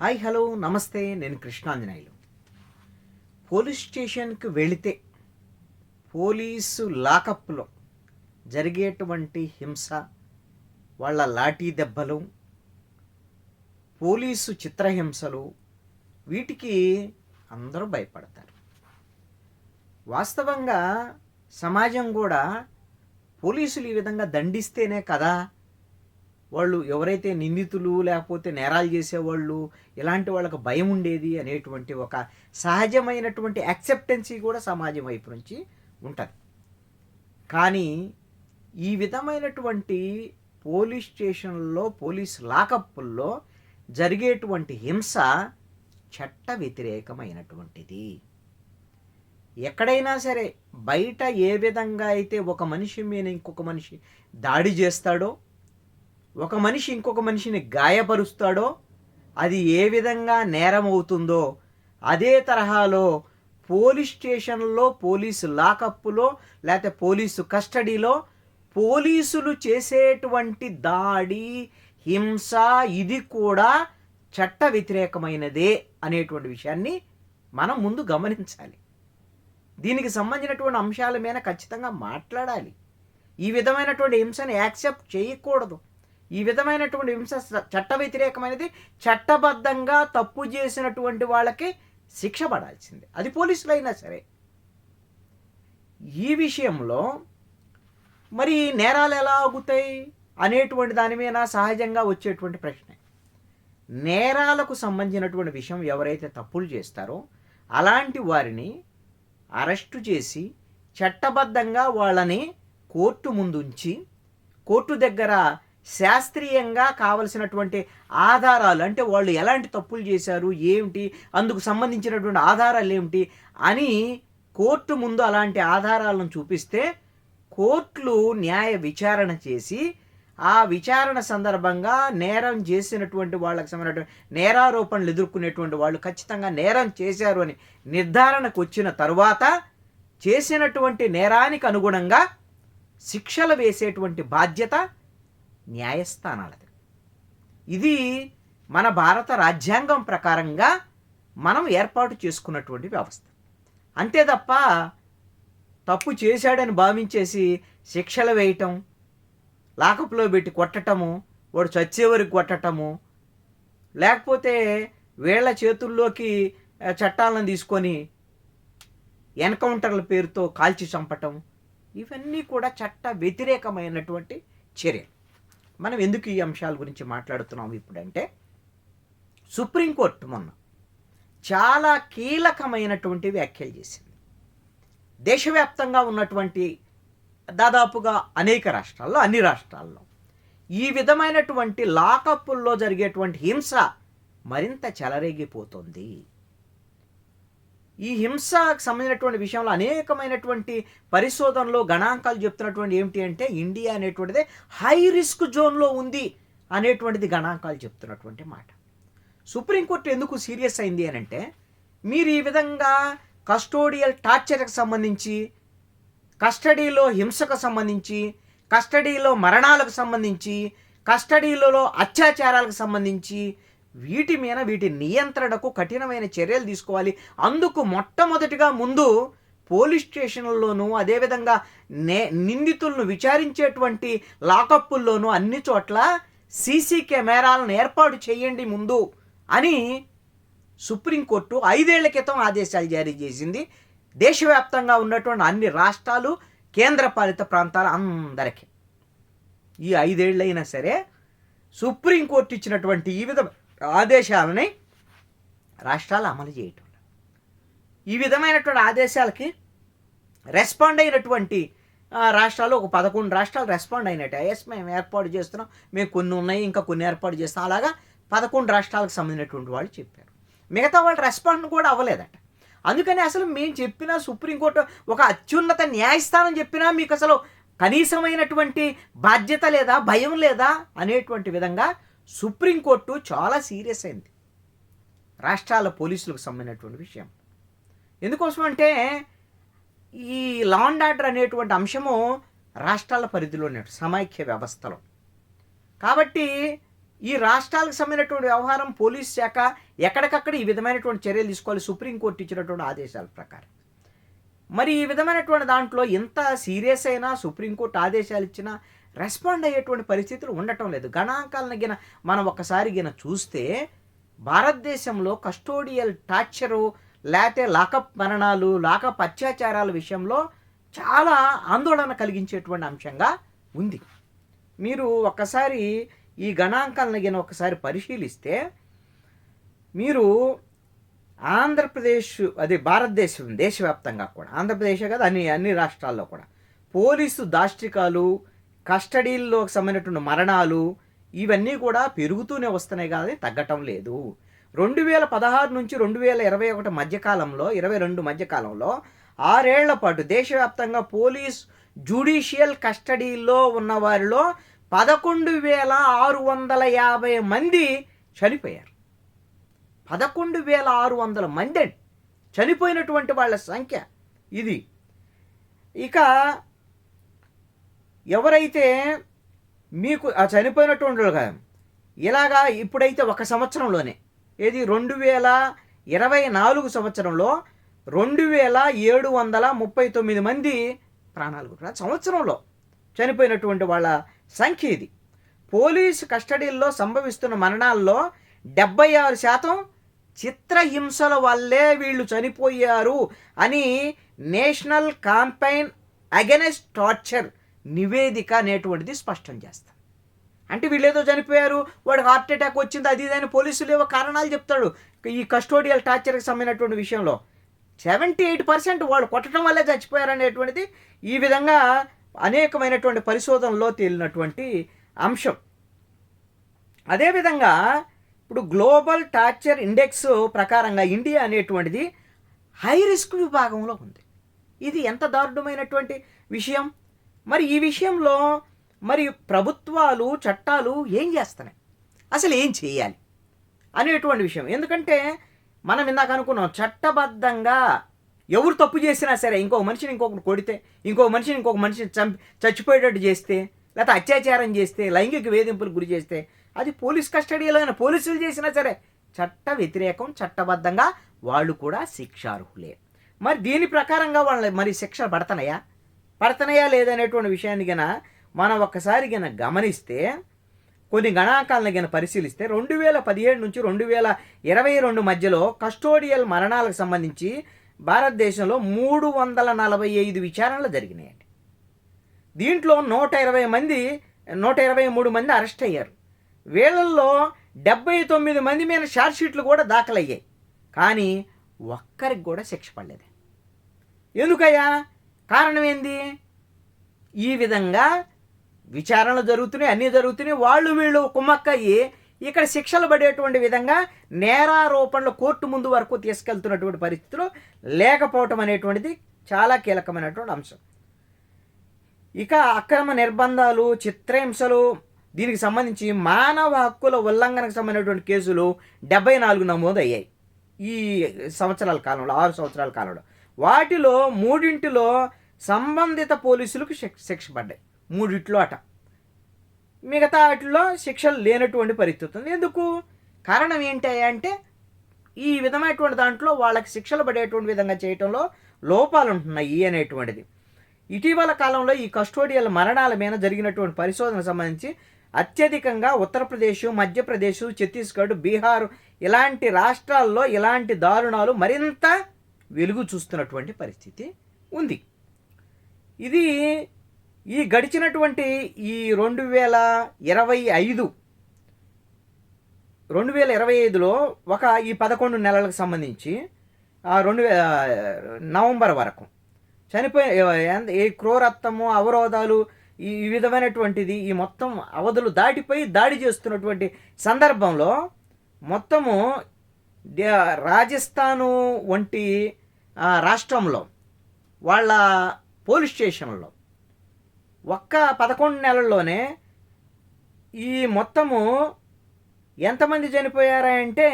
Hi hello నమస్తే నేను Krishnanjaneyulu. Police స్టేషన్కి వెళితే పోలీసు లాకప్లో జరిగేటువంటి హింస వాళ్ళ లాఠీ దెబ్బలు పోలీసు చిత్రహింసలు వీటికి అందరూ భయపడతారు. వాస్తవంగా సమాజం కూడా పోలీసులు ఈ విధంగా దండిస్తేనే కదా వాళ్ళు ఎవరైతే నిందితులు లేకపోతే నేరాలు చేసేవాళ్ళు ఇలాంటి వాళ్ళకి భయం ఉండేది అనేటువంటి ఒక సహజమైనటువంటి యాక్సెప్టెన్సీ కూడా సమాజం వైపు నుంచి ఉంటుంది. కానీ ఈ విధమైనటువంటి పోలీస్ స్టేషన్లో పోలీస్ లాకప్పుల్లో జరిగేటువంటి హింస చట్ట వ్యతిరేకమైనటువంటిది. ఎక్కడైనా సరే బయట ఏ విధంగా అయితే ఒక మనిషి మీద ఇంకొక మనిషి దాడి చేస్తాడో ఒక మనిషి ఇంకొక మనిషిని గాయపరుస్తాడో అది ఏ విధంగా నేరం అవుతుందో అదే తరహాలో పోలీస్ స్టేషన్లో పోలీసు లాకప్పులో లేకపోతే పోలీసు కస్టడీలో పోలీసులు చేసేటువంటి దాడి హింస ఇది కూడా చట్ట వ్యతిరేకమైనదే అనేటువంటి విషయాన్ని మనం ముందు గమనించాలి. దీనికి సంబంధించినటువంటి అంశాల మీద ఖచ్చితంగా మాట్లాడాలి. ఈ విధమైనటువంటి హింసను యాక్సెప్ట్ చేయకూడదు. ఈ విధమైనటువంటి హింస చట్ట వ్యతిరేకమైనది చట్టబద్ధంగా తప్పు చేసినటువంటి వాళ్ళకి శిక్ష పడాల్సిందే. అది పోలీసులైనా సరే. ఈ విషయంలో మరి నేరాలు ఎలా ఆగుతాయి అనేటువంటి దాని మీద సహజంగా వచ్చేటువంటి ప్రశ్న. నేరాలకు సంబంధించినటువంటి విషయం ఎవరైతే తప్పులు చేస్తారో అలాంటి వారిని అరెస్టు చేసి చట్టబద్ధంగా వాళ్ళని కోర్టు ముందుంచి కోర్టు దగ్గర శాస్త్రీయంగా కావలసినటువంటి ఆధారాలు అంటే వాళ్ళు ఎలాంటి తప్పులు చేశారు ఏమిటి అందుకు సంబంధించినటువంటి ఆధారాలు ఏమిటి అని కోర్టు ముందు అలాంటి ఆధారాలను చూపిస్తే కోర్టులు న్యాయ విచారణ చేసి ఆ విచారణ సందర్భంగా నేరం చేసినటువంటి వాళ్ళకి సంబంధించిన నేరారోపణలు ఎదుర్కొనేటువంటి వాళ్ళు ఖచ్చితంగా నేరం చేశారు అని నిర్ధారణకు వచ్చిన తరువాత చేసినటువంటి నేరానికి అనుగుణంగా శిక్షలు వేసేటువంటి బాధ్యత న్యాయస్థానాలది. ఇది మన భారత రాజ్యాంగం ప్రకారంగా మనం ఏర్పాటు చేసుకున్నటువంటి వ్యవస్థ. అంతే తప్ప తప్పు చేశాడని భావించేసి శిక్షలు వేయటం లాకప్లో పెట్టి కొట్టటము వాడు చచ్చే వరకు కొట్టటము లేకపోతే వీళ్ళ చేతుల్లోకి చట్టాలను తీసుకొని ఎన్కౌంటర్ల పేరుతో కాల్చి చంపటం ఇవన్నీ కూడా చట్ట వ్యతిరేకమైనటువంటి చర్యలు. మనం ఎందుకు ఈ అంశాల గురించి మాట్లాడుతున్నాం ఇప్పుడంటే సుప్రీంకోర్టు మొన్న చాలా కీలకమైనటువంటి వ్యాఖ్యలు చేసింది. దేశవ్యాప్తంగా ఉన్నటువంటి దాదాపుగా అనేక రాష్ట్రాల్లో అన్ని రాష్ట్రాల్లో ఈ విధమైనటువంటి లాకప్పుల్లో జరిగేటువంటి హింస మరింత చెలరేగిపోతుంది. ఈ హింసకు సంబంధించినటువంటి విషయంలో అనేకమైనటువంటి పరిశోధనలో గణాంకాలు చెప్తున్నటువంటి ఏమిటి అంటే ఇండియా అనేటువంటిది హై రిస్క్ జోన్లో ఉంది అనేటువంటిది గణాంకాలు చెప్తున్నటువంటి మాట. సుప్రీంకోర్టు ఎందుకు సీరియస్ అయింది అని అంటే మీరు ఈ విధంగా కస్టోడియల్ టార్చర్కి సంబంధించి కస్టడీలో హింసకు సంబంధించి కస్టడీలో మరణాలకు సంబంధించి కస్టడీలలో అత్యాచారాలకు సంబంధించి వీటి మీద వీటి నియంత్రణకు కఠినమైన చర్యలు తీసుకోవాలి. అందుకు మొట్టమొదటిగా ముందు పోలీస్ స్టేషన్లలోనూ అదేవిధంగా నే నిందితులను విచారించేటువంటి లాకప్పుల్లోనూ అన్ని చోట్ల సీసీ కెమెరాలను ఏర్పాటు చేయండి ముందు అని సుప్రీంకోర్టు ఐదేళ్ళ క్రితం ఆదేశాలు జారీ చేసింది. దేశవ్యాప్తంగా ఉన్నటువంటి అన్ని రాష్ట్రాలు కేంద్రపాలిత ప్రాంతాల అందరికీ. ఈ ఐదేళ్ళైనా సరే సుప్రీంకోర్టు ఇచ్చినటువంటి ఈ విధంగా ఆదేశాలని రాష్ట్రాలు అమలు చేయటం. ఈ విధమైనటువంటి ఆదేశాలకి రెస్పాండ్ అయినటువంటి రాష్ట్రాలు ఒక పదకొండు రాష్ట్రాలు రెస్పాండ్ అయినట్టు. ఎస్ మేము ఏర్పాటు చేస్తున్నాం మేము కొన్ని ఉన్నాయి ఇంకా కొన్ని ఏర్పాటు చేస్తాం. అలాగా పదకొండు రాష్ట్రాలకు సంబంధించినటువంటి వాళ్ళు చెప్పారు. మిగతా వాళ్ళు రెస్పాండ్ కూడా అవ్వలేదట. అందుకని అసలు మేము చెప్పిన సుప్రీంకోర్టు ఒక అత్యున్నత న్యాయస్థానం చెప్పినా మీకు అసలు కనీసమైనటువంటి బాధ్యత లేదా భయం లేదా అనేటువంటి విధంగా సుప్రీంకోర్టు చాలా సీరియస్ అయింది. రాష్ట్రాల పోలీసులకు సంబంధించినటువంటి విషయం. ఎందుకోసం అంటే ఈ లా అండ్ ఆర్డర్ అనేటువంటి అంశము రాష్ట్రాల పరిధిలోనే సమైక్య వ్యవస్థలో. కాబట్టి ఈ రాష్ట్రాలకు సంబంధించినటువంటి వ్యవహారం పోలీస్ శాఖ ఎక్కడికక్కడ ఈ విధమైనటువంటి చర్యలు తీసుకోవాలి సుప్రీంకోర్టు ఇచ్చినటువంటి ఆదేశాల ప్రకారం. మరి ఈ విధమైనటువంటి దాంట్లో ఎంత సీరియస్ అయినా సుప్రీంకోర్టు ఆదేశాలు ఇచ్చినా రెస్పాండ్ అయ్యేటువంటి పరిస్థితులు ఉండటం లేదు. గణాంకాలను గిన మనం ఒకసారి గిన చూస్తే భారతదేశంలో కస్టోడియల్ టార్చరు లేకపోతే లాకప్ మరణాలు లాకప్ అత్యాచారాల విషయంలో చాలా ఆందోళన కలిగించేటువంటి అంశంగా ఉంది. మీరు ఒక్కసారి ఈ గణాంకాలను గిన ఒకసారి పరిశీలిస్తే మీరు ఆంధ్రప్రదేశ్ అది భారతదేశం దేశవ్యాప్తంగా కూడా ఆంధ్రప్రదేశే కదా అన్ని అన్ని రాష్ట్రాల్లో కూడా పోలీసు దాష్టికాలు కస్టడీల్లోకి సంబంధించినటువంటి మరణాలు ఇవన్నీ కూడా పెరుగుతూనే వస్తున్నాయి కానీ తగ్గటం లేదు. రెండు వేల పదహారు నుంచి రెండు వేల ఇరవై ఒకటి మధ్యకాలంలో ఇరవై రెండు మధ్యకాలంలో ఆరేళ్ళ పాటు దేశవ్యాప్తంగా పోలీస్ జ్యుడిషియల్ కస్టడీలో ఉన్న వారిలో పదకొండు వేల ఆరు వందల యాభై మంది చనిపోయారు. పదకొండు వేల ఆరు వందల మంది చనిపోయినటువంటి వాళ్ళ సంఖ్య ఇది. ఇక ఎవరైతే మీకు ఆ చనిపోయినటువంటి వాళ్ళు ఇలాగా ఇప్పుడైతే ఒక సంవత్సరంలోనే ఏది రెండు వేల ఇరవై నాలుగు సంవత్సరంలో రెండు వేల ఏడు వందల ముప్పై తొమ్మిది మంది ప్రాణాలు సంవత్సరంలో చనిపోయినటువంటి వాళ్ళ సంఖ్య ఇది. పోలీసు కస్టడీల్లో సంభవిస్తున్న మరణాల్లో డెబ్బై ఆరు శాతం చిత్రహింసల వల్లే వీళ్ళు చనిపోయారు అని నేషనల్ కాంపైన్ అగెనెస్ట్ టార్చర్ నివేదిక అనేటువంటిది స్పష్టం చేస్తాను అంటే వీళ్ళు ఏదో చనిపోయారు వాడు హార్ట్ అటాక్ వచ్చింది అది ఇది అని పోలీసులు ఏవో కారణాలు చెప్తాడు. ఈ కస్టోడియల్ టార్చర్కి సంబంధించినటువంటి విషయంలో సెవెంటీ ఎయిట్ పర్సెంట్ వాళ్ళు కొట్టడం వల్లే చచ్చిపోయారు అనేటువంటిది ఈ విధంగా అనేకమైనటువంటి పరిశోధనలో తేలినటువంటి అంశం. అదేవిధంగా ఇప్పుడు గ్లోబల్ టార్చర్ ఇండెక్స్ ప్రకారంగా ఇండియా అనేటువంటిది హై రిస్క్ విభాగంలో ఉంది. ఇది ఎంత దారుణమైనటువంటి విషయం? మరి ఈ విషయంలో మరి ప్రభుత్వాలు చట్టాలు ఏం చేస్తున్నాయి? అసలు ఏం చేయాలి అనేటువంటి విషయం. ఎందుకంటే మనం ఇందాక అనుకున్నాం చట్టబద్ధంగా ఎవరు తప్పు చేసినా సరే ఇంకొక మనిషిని ఇంకొకరు కొడితే ఇంకొక మనిషిని ఇంకొక మనిషిని చంపి చచ్చిపోయేటట్టు చేస్తే లేకపోతే అత్యాచారం చేస్తే లైంగిక వేధింపులకు గురి చేస్తే అది పోలీస్ కస్టడీలో అయినా పోలీసులు చేసినా సరే చట్ట వ్యతిరేకం చట్టబద్ధంగా వాళ్ళు కూడా శిక్షార్హులే. మరి దీని ప్రకారంగా వాళ్ళ మరి శిక్ష పడతనయా పడతనయా లేదనేటువంటి విషయాన్ని గిన మనం ఒక్కసారి గిన గమనిస్తే కొన్ని గణాంకాలను గిన పరిశీలిస్తే రెండు వేల పదిహేడు నుంచి రెండు వేల ఇరవై రెండు మధ్యలో కస్టోడియల్ మరణాలకు సంబంధించి భారతదేశంలో మూడు వందల నలభై ఐదు విచారణలు జరిగినాయండి. దీంట్లో నూట ఇరవై మంది నూట ఇరవై మూడు మంది అరెస్ట్ అయ్యారు. వీళ్ళల్లో డెబ్బై తొమ్మిది మంది మీద షార్ట్ షీట్లు కూడా దాఖలయ్యాయి. కానీ ఒక్కరికి కూడా శిక్ష పడలేదు ఎందుకయ్యా? కారణం ఏంది ఈ విధంగా విచారణలు జరుగుతున్నాయి అన్నీ జరుగుతున్నాయి. వాళ్ళు వీళ్ళు కుమ్మక్కయ్యి ఇక్కడ శిక్షలు పడేటువంటి విధంగా నేరారోపణలు కోర్టు ముందు వరకు తీసుకెళ్తున్నటువంటి పరిస్థితులు లేకపోవటం అనేటువంటిది చాలా కీలకమైనటువంటి అంశం. ఇక అక్రమ నిర్బంధాలు చిత్రహింసలు దీనికి సంబంధించి మానవ హక్కుల ఉల్లంఘనకు సంబంధించినటువంటి కేసులు డెబ్బై నాలుగు నమోదు అయ్యాయి ఈ సంవత్సరాల కాలంలో ఆరు సంవత్సరాల కాలంలో. వాటిలో మూడింటిలో సంబంధిత పోలీసులకు శిక్ష శిక్ష పడ్డాయి. మూడిట్లో అట. మిగతా వాటిలో శిక్షలు లేనటువంటి పరిస్థితి ఉంది. ఎందుకు? కారణం ఏంటి అంటే ఈ విధమైనటువంటి దాంట్లో వాళ్ళకి శిక్షలు పడేటువంటి విధంగా చేయటంలో లోపాలు ఉంటున్నాయి అనేటువంటిది. ఇటీవల కాలంలో ఈ కస్టోడియల్ మరణాల మీద జరిగినటువంటి పరిశోధన సంబంధించి అత్యధికంగా ఉత్తరప్రదేశ్ మధ్యప్రదేశ్ ఛత్తీస్గఢ్ బీహార్ ఇలాంటి రాష్ట్రాల్లో ఇలాంటి దారుణాలు మరింత వెలుగు చూస్తున్నటువంటి పరిస్థితి ఉంది. ఇది ఈ గడిచినటువంటి ఈ రెండు వేల ఇరవై ఐదు రెండు వేల ఇరవై ఐదులో ఒక ఈ పదకొండు నెలలకు సంబంధించి ఆ రెండు వేల నవంబర్ వరకు చనిపోయిన ఈ క్రూరత్వము అవరోధాలు ఈ విధమైనటువంటిది ఈ మొత్తం అవధులు దాటిపోయి దాడి చేస్తున్నటువంటి సందర్భంలో మొత్తము రాజస్థాను వంటి రాష్ట్రంలో వాళ్ళ పోలీస్ స్టేషన్లో ఒక్క పదకొండు నెలల్లోనే ఈ మొత్తము ఎంతమంది చనిపోయారా అంటే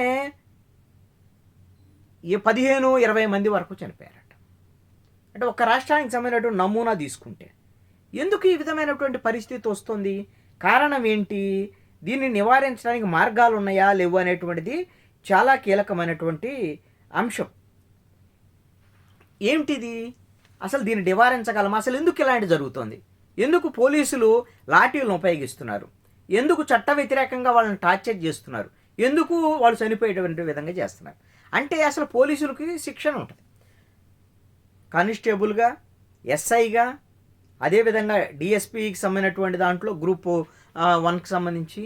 ఈ పదిహేను ఇరవై మంది వరకు చనిపోయారట. అంటే ఒక రాష్ట్రానికి సంబంధించినటువంటి నమూనా తీసుకుంటే ఎందుకు ఈ విధమైనటువంటి పరిస్థితి వస్తుంది? కారణం ఏంటి? దీన్ని నివారించడానికి మార్గాలు ఉన్నాయా లేవు అనేటువంటిది చాలా కీలకమైనటువంటి అంశం. ఏమిటిది? అసలు దీన్ని నివారించగలమా? అసలు ఎందుకు ఇలాంటి జరుగుతుంది? ఎందుకు పోలీసులు లాఠీలను ఉపయోగిస్తున్నారు? ఎందుకు చట్ట వ్యతిరేకంగా వాళ్ళని టార్చర్ చేస్తున్నారు? ఎందుకు వాళ్ళు చనిపోయేటువంటి విధంగా చేస్తున్నారు? అంటే అసలు పోలీసులకి శిక్షణ ఉంటుంది. కానిస్టేబుల్గా ఎస్ఐగా అదేవిధంగా డిఎస్పీకి సంబంధించినటువంటి దాంట్లో గ్రూప్ వన్కి సంబంధించి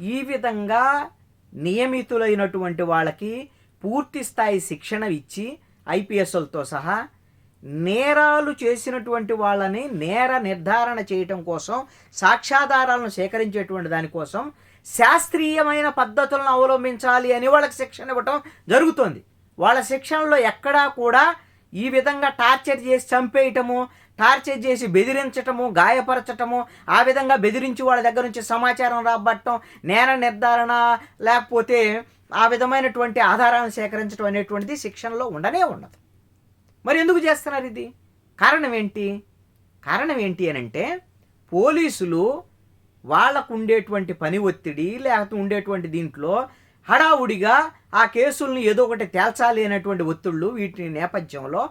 ఈ విధంగా నియమితులైనటువంటి వాళ్ళకి పూర్తి స్థాయి శిక్షణ ఇచ్చి ఐపీఎస్ఎల్తో సహా నేరాలు చేసినటువంటి వాళ్ళని నేర నిర్ధారణ చేయటం కోసం సాక్ష్యాధారాలను సేకరించేటువంటి దానికోసం శాస్త్రీయమైన పద్ధతులను అవలంబించాలి అని వాళ్ళకి శిక్షణ ఇవ్వటం జరుగుతుంది. వాళ్ళ శిక్షణలో ఎక్కడా కూడా ఈ విధంగా టార్చర్ చేసి చంపేయటము టార్చర్ చేసి బెదిరించటము గాయపరచటము ఆ విధంగా బెదిరించి వాళ్ళ దగ్గర నుంచి సమాచారం రాబట్టడం నేర నిర్ధారణ లేకపోతే ఆ విధమైనటువంటి ఆధారాలను సేకరించడం అనేటువంటిది శిక్షణలో ఉండనే ఉండదు. మరి ఎందుకు చేస్తున్నారు ఇది? కారణం ఏంటి? కారణం ఏంటి అని అంటే పోలీసులు వాళ్ళకు ఉండేటువంటి పని ఒత్తిడి లేకపోతే ఉండేటువంటి దీంట్లో హడావుడిగా ఆ కేసుల్ని ఏదో ఒకటి తేల్చాలి అనేటువంటి ఒత్తిళ్ళు వీటి నేపథ్యంలో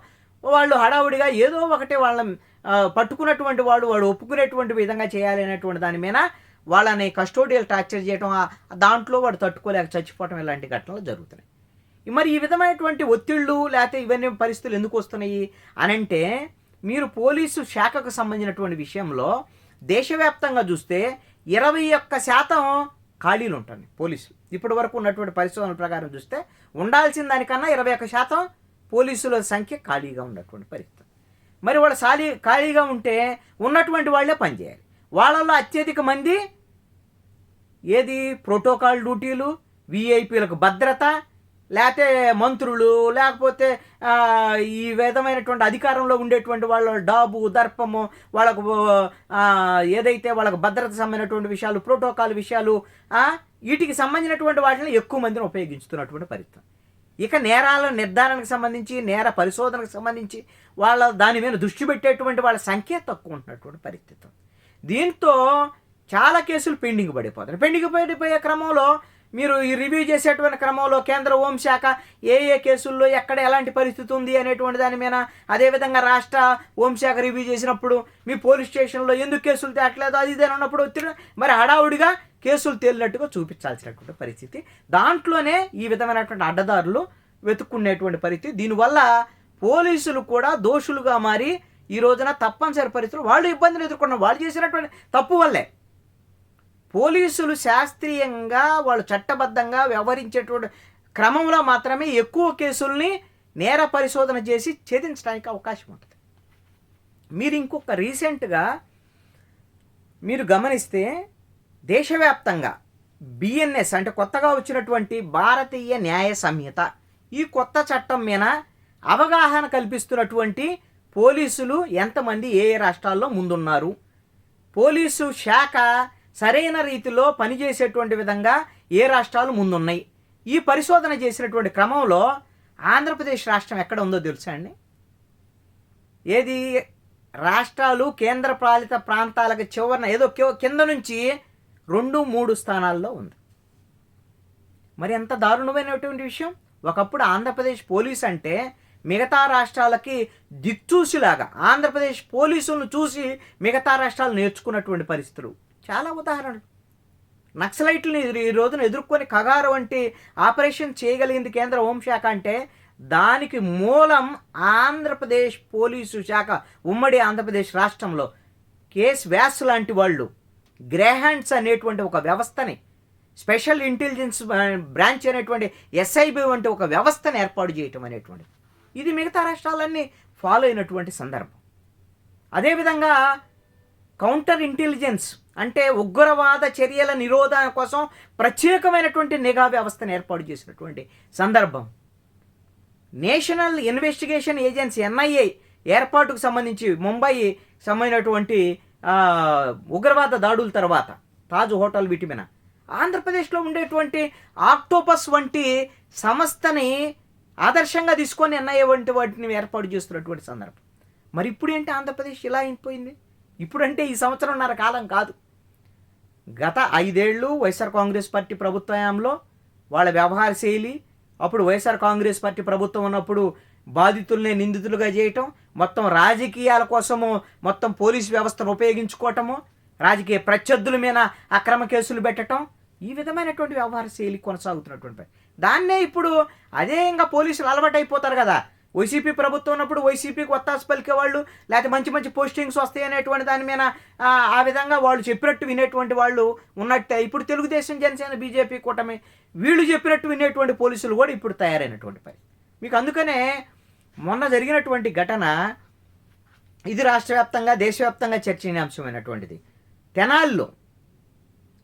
వాళ్ళు హడావుడిగా ఏదో ఒకటి వాళ్ళని పట్టుకున్నటువంటి వాడు వాడు ఒప్పుకునేటువంటి విధంగా చేయాలి అనేటువంటి దాని మీద వాళ్ళని కస్టోడియల్ టార్చర్ చేయడం దాంట్లో వాడు తట్టుకోలేక చచ్చిపోవటం ఇలాంటి ఘటనలు జరుగుతున్నాయి. మరి ఈ విధమైనటువంటి ఒత్తిళ్ళు లేకపోతే ఇవన్నీ పరిస్థితులు ఎందుకు వస్తున్నాయి అనంటే మీరు పోలీసు శాఖకు సంబంధించినటువంటి విషయంలో దేశవ్యాప్తంగా చూస్తే ఇరవై ఒక్క శాతం ఖాళీలు ఉంటాయి పోలీసులు. ఇప్పటి వరకు ఉన్నటువంటి పరిశోధనల ప్రకారం చూస్తే ఉండాల్సిన దానికన్నా ఇరవై ఒక్క శాతం పోలీసుల సంఖ్య ఖాళీగా ఉన్నటువంటి పరిస్థితి. మరి వాళ్ళు ఖాళీ ఖాళీగా ఉంటే ఉన్నటువంటి వాళ్ళే పనిచేయాలి వాళ్ళలో అత్యధిక మంది ఏది? ప్రోటోకాల్ డ్యూటీలు విఐపీలకు భద్రత లేకపోతే మంత్రులు లేకపోతే ఈ విధమైనటువంటి అధికారంలో ఉండేటువంటి వాళ్ళ డాబు దర్పము వాళ్ళకు ఏదైతే వాళ్ళకు భద్రత సంబంధించినటువంటి విషయాలు ప్రోటోకాల్ విషయాలు వీటికి సంబంధించినటువంటి వాటిని ఎక్కువ మందిని ఉపయోగించుతున్నటువంటి పరిస్థితి. ఇక నేరాల నిర్ధారణకు సంబంధించి నేర పరిశోధనకు సంబంధించి వాళ్ళ దాని మీద దృష్టి పెట్టేటువంటి వాళ్ళ సంఖ్య తక్కువ ఉంటున్నటువంటి పరిస్థితి. దీంతో చాలా కేసులు పెండింగ్ పడిపోతాయి పెండింగ్ పడిపోయే క్రమంలో మీరు ఈ రివ్యూ చేసేటువంటి క్రమంలో కేంద్ర హోంశాఖ ఏ ఏ కేసుల్లో ఎక్కడ ఎలాంటి పరిస్థితి ఉంది అనేటువంటి దాని మీద అదేవిధంగా రాష్ట్ర హోంశాఖ రివ్యూ చేసినప్పుడు మీ పోలీస్ స్టేషన్లో ఎందుకు కేసులు తేట్లేదు? అది ఇదే అన్నప్పుడు ఒత్తిడి మరి హడావుడిగా కేసులు తేలినట్టుగా చూపించాల్సినటువంటి పరిస్థితి. దాంట్లోనే ఈ విధమైనటువంటి అడ్డదారులు వెతుక్కునేటువంటి పరిస్థితి. దీనివల్ల పోలీసులు కూడా దోషులుగా మారి ఈ రోజున తప్పనిసరి పరిస్థితులు వాళ్ళు ఇబ్బందులు ఎదుర్కొన్నారు వాళ్ళు చేసినటువంటి తప్పు వల్లే పోలీసులు శాస్త్రీయంగా వాళ్ళు చట్టబద్ధంగా వ్యవహరించేటువంటి క్రమంలో మాత్రమే ఎక్కువ కేసుల్ని నేర పరిశోధన చేసి ఛేదించడానికి అవకాశం ఉంటుంది. మీరు ఇంకొక రీసెంట్గా మీరు గమనిస్తే దేశవ్యాప్తంగా బిఎన్ఎస్ అంటే కొత్తగా వచ్చినటువంటి భారతీయ న్యాయ సంహిత ఈ కొత్త చట్టం మీద అవగాహన కల్పిస్తున్నటువంటి పోలీసులు ఎంతమంది ఏ ఏ రాష్ట్రాల్లో ముందున్నారు? పోలీసు శాఖ సరైన రీతిలో పనిచేసేటువంటి విధంగా ఏ రాష్ట్రాలు ముందున్నాయి? ఈ పరిశోధన చేసినటువంటి క్రమంలో ఆంధ్రప్రదేశ్ రాష్ట్రం ఎక్కడ ఉందో తెలుసా అండి? ఏది? రాష్ట్రాలు కేంద్రపాలిత ప్రాంతాలకు చివరన ఏదో కింద నుంచి రెండు మూడు స్థానాల్లో ఉంది. మరి ఎంత దారుణమైనటువంటి విషయం? ఒకప్పుడు ఆంధ్రప్రదేశ్ పోలీస్ అంటే మిగతా రాష్ట్రాలకి దిక్చూసిలాగా ఆంధ్రప్రదేశ్ పోలీసులను చూసి మిగతా రాష్ట్రాలు నేర్చుకున్నటువంటి పరిస్థితులు. చాలా ఉదాహరణలు. నక్సలైట్లను ఎదురు ఈ రోజున ఎదుర్కొని కగారు వంటి ఆపరేషన్ చేయగలిగింది కేంద్ర హోంశాఖ అంటే దానికి మూలం ఆంధ్రప్రదేశ్ పోలీసు శాఖ ఉమ్మడి ఆంధ్రప్రదేశ్ రాష్ట్రంలో. కేస్ వ్యాస్ లాంటి వాళ్ళు గ్రేహాండ్స్ అనేటువంటి ఒక వ్యవస్థని స్పెషల్ ఇంటెలిజెన్స్ బ్రాంచ్ అనేటువంటి ఎస్ఐబి వంటి ఒక వ్యవస్థను ఏర్పాటు చేయటం అనేటువంటి ఇది మిగతా రాష్ట్రాలన్నీ ఫాలో అయినటువంటి సందర్భం. అదేవిధంగా కౌంటర్ ఇంటెలిజెన్స్ అంటే ఉగ్రవాద చర్యల నిరోధన కోసం ప్రత్యేకమైనటువంటి నిఘా వ్యవస్థను ఏర్పాటు చేసినటువంటి సందర్భం. నేషనల్ ఇన్వెస్టిగేషన్ ఏజెన్సీ ఎన్ఐఏ ఏర్పాటుకు సంబంధించి ముంబై సంబంధించినటువంటి ఉగ్రవాద దాడుల తర్వాత తాజ్ హోటల్ వీటి మీద. ఆంధ్రప్రదేశ్లో ఉండేటువంటి ఆక్టోపస్ వంటి సంస్థని ఆదర్శంగా తీసుకొని ఎన్ఐఏ వంటి వాటిని ఏర్పాటు చేస్తున్నటువంటి సందర్భం. మరి ఇప్పుడు ఏంటి ఆంధ్రప్రదేశ్ ఇలా అయిపోయింది? ఇప్పుడంటే ఈ సంవత్సరంన్నర కాలం కాదు. గత ఐదేళ్ళు వైఎస్ఆర్ కాంగ్రెస్ పార్టీ ప్రభుత్వంలో వాళ్ళ వ్యవహార శైలి అప్పుడు వైఎస్ఆర్ కాంగ్రెస్ పార్టీ ప్రభుత్వం ఉన్నప్పుడు బాధితుల్ని నిందితులుగా చేయటం మొత్తం రాజకీయాల కోసము మొత్తం పోలీస్ వ్యవస్థను ఉపయోగించుకోవటము రాజకీయ ప్రత్యర్థుల మీద అక్రమ కేసులు పెట్టడం ఈ విధమైనటువంటి వ్యవహార శైలి కొనసాగుతున్నటువంటి దాన్నే ఇప్పుడు అదే ఇంకా పోలీసులు అలవాటు అయిపోతారు కదా. వైసీపీ ప్రభుత్వం ఉన్నప్పుడు వైసీపీకి ఒత్తాసు పలికే వాళ్ళు లేకపోతే మంచి మంచి పోస్టింగ్స్ వస్తాయి అనేటువంటి దాని మీద ఆ, విధంగా వాళ్ళు చెప్పినట్టు వినేటువంటి వాళ్ళు ఉన్నట్టే. ఇప్పుడు తెలుగుదేశం జనసేన బీజేపీ కూటమి వీళ్ళు చెప్పినట్టు వినేటువంటి పోలీసులు కూడా ఇప్పుడు తయారైనటువంటి పని మీకు అందుకనే మొన్న జరిగినటువంటి ఘటన ఇది రాష్ట్ర వ్యాప్తంగా దేశవ్యాప్తంగా చర్చనీయాంశమైనటువంటిది. తెనాల్లో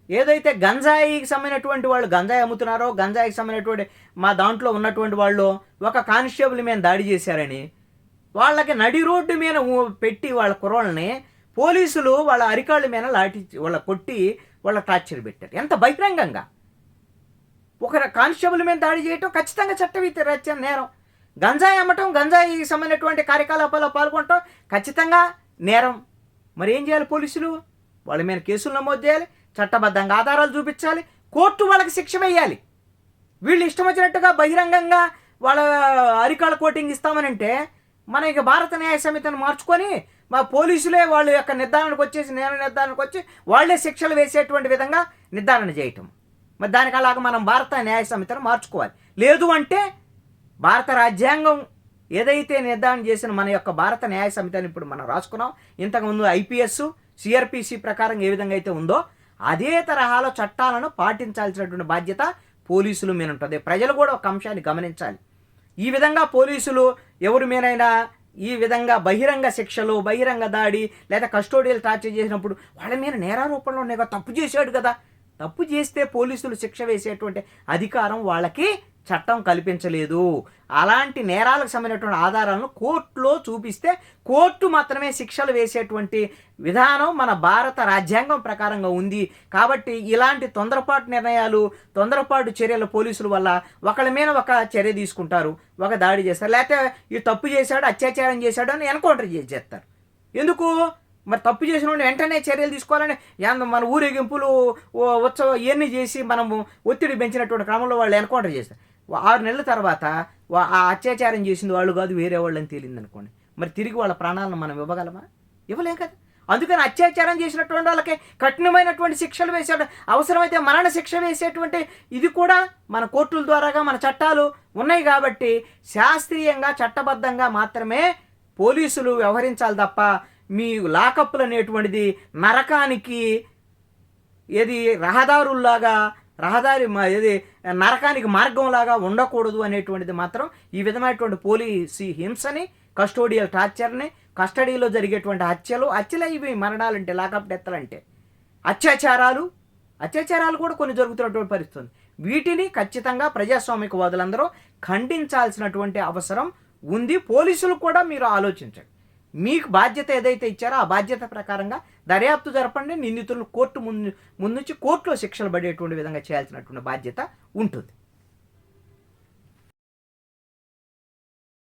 ఏదైతే గంజాయికి సంబంధించినటువంటి వాళ్ళు గంజాయి అమ్ముతున్నారో గంజాయికి సంబంధించినటువంటి మా దాంట్లో ఉన్నటువంటి వాళ్ళు ఒక కానిస్టేబుల్ మీద దాడి చేశారని వాళ్ళకి నడి రోడ్డు మీద పెట్టి వాళ్ళ కుర్రోళ్ళని పోలీసులు వాళ్ళ అరికాళ్ళ మీద లాటి వాళ్ళ కొట్టి వాళ్ళ టార్చర్ పెట్టారు. ఎంత బహిరంగంగా! ఒక కానిస్టేబుల్ మీద దాడి చేయటం ఖచ్చితంగా చట్టరీత్యా నేరం. గంజాయి అమ్మటం గంజాయికి సంబంధించినటువంటి కార్యకలాపాల్లో పాల్గొనటం ఖచ్చితంగా నేరం. మరి ఏం చేయాలి పోలీసులు? వాళ్ళ మీద కేసులు నమోదు చేయాలి. చట్టబద్ధంగా ఆధారాలు చూపించాలి. కోర్టు వాళ్ళకి శిక్ష వేయాలి. వీళ్ళు ఇష్టం వచ్చినట్టుగా బహిరంగంగా వాళ్ళ అరికాల కోటింగ్ ఇస్తామనంటే మన ఇక భారత న్యాయ సమితిని మార్చుకొని మా పోలీసులే వాళ్ళ యొక్క నిర్ధారణకు వచ్చేసి నేర నిర్ధారణకు వచ్చి వాళ్ళే శిక్షలు వేసేటువంటి విధంగా నిర్ధారణ చేయటం. మరి దానికి అలాగ మనం భారత న్యాయ సమితిని మార్చుకోవాలి. లేదు అంటే భారత రాజ్యాంగం ఏదైతే నిర్ధారణ చేసిన మన యొక్క భారత న్యాయ సమితిని ఇప్పుడు మనం రాసుకున్నాం. ఇంతకుముందు ఐపీఎస్ సిఆర్పిసి ప్రకారం ఏ విధంగా అయితే ఉందో అదే తరహాలో చట్టాలను పాటించాల్సినటువంటి బాధ్యత పోలీసుల మీద ఉంటుంది. ప్రజలు కూడా ఒక అంశాన్ని గమనించాలి. ఈ విధంగా పోలీసులు ఎవరి మీదైనా ఈ విధంగా బహిరంగ శిక్షలు బహిరంగ దాడి లేదా కస్టోడియల్ టార్చర్ చేసినప్పుడు వాళ్ళ మీద నేరారోపణలు ఉన్నాయి కదా తప్పు చేశాడు కదా. తప్పు చేస్తే పోలీసులు శిక్ష వేసేటువంటి అధికారం వాళ్ళకి చట్టం కల్పించలేదు. అలాంటి నేరాలకు సంబంధించినటువంటి ఆధారాలను కోర్టులో చూపిస్తే కోర్టు మాత్రమే శిక్షలు వేసేటువంటి విధానం మన భారత రాజ్యాంగం ప్రకారంగా ఉంది. కాబట్టి ఇలాంటి తొందరపాటు నిర్ణయాలు తొందరపాటు చర్యలు పోలీసుల వల్ల ఒకళ్ళ మీద ఒక చర్య తీసుకుంటారు ఒక దాడి చేస్తారు. లేకపోతే ఈ తప్పు చేశాడు అత్యాచారం చేశాడు అని ఎన్కౌంటర్ చేసి చేస్తారు ఎందుకు? మరి తప్పు చేసిన వాడిని వెంటనే చర్యలు తీసుకోవాలని మన ఊరేగింపులు ఉత్సవం ఇవన్నీ చేసి మనము ఒత్తిడి పెంచినటువంటి క్రమంలో వాళ్ళు ఎన్కౌంటర్ చేస్తారు. ఆరు నెలల తర్వాత వా- ఆ అత్యాచారం చేసింది వాళ్ళు కాదు వేరే వాళ్ళని తేలింది అనుకోండి మరి తిరిగి వాళ్ళ ప్రాణాలను మనం ఇవ్వగలమా? ఇవ్వలేం కదా. అందుకని అత్యాచారం చేసినటువంటి వాళ్ళకి కఠినమైనటువంటి శిక్షలు వేసాడు అవసరమైతే మరణ శిక్ష వేసేటువంటి ఇది కూడా మన కోర్టుల ద్వారాగా మన చట్టాలు ఉన్నాయి కాబట్టి శాస్త్రీయంగా చట్టబద్ధంగా మాత్రమే పోలీసులు వ్యవహరించాలి తప్ప మీ లాకప్లు అనేటువంటిది నరకానికి ఏది రహదారుల్లాగా రహదారి ఇది నరకానికి మార్గంలాగా ఉండకూడదు అనేటువంటిది మాత్రం ఈ విధమైనటువంటి పోలీసు హింసని కస్టోడియల్ టార్చర్ని కస్టడీలో జరిగేటువంటి హత్యలు హత్యలు ఇవి మరణాలంటే లాకప్ డెత్తలంటే అత్యాచారాలు అత్యాచారాలు కూడా కొన్ని జరుగుతున్నటువంటి పరిస్థితుంది వీటిని ఖచ్చితంగా ప్రజాస్వామికవాదులందరూ ఖండించాల్సినటువంటి అవసరం ఉంది. పోలీసులు కూడా మీరు ఆలోచించండి. మీకు బాధ్యత ఏదైతే ఇచ్చారో ఆ బాధ్యత ప్రకారంగా దర్యాప్తు జరపండి నిందితులను కోర్టు ముందు ముందుంచి కోర్టులో శిక్షలు పడేటువంటి విధంగా చేయాల్సినటువంటి బాధ్యత ఉంటుంది.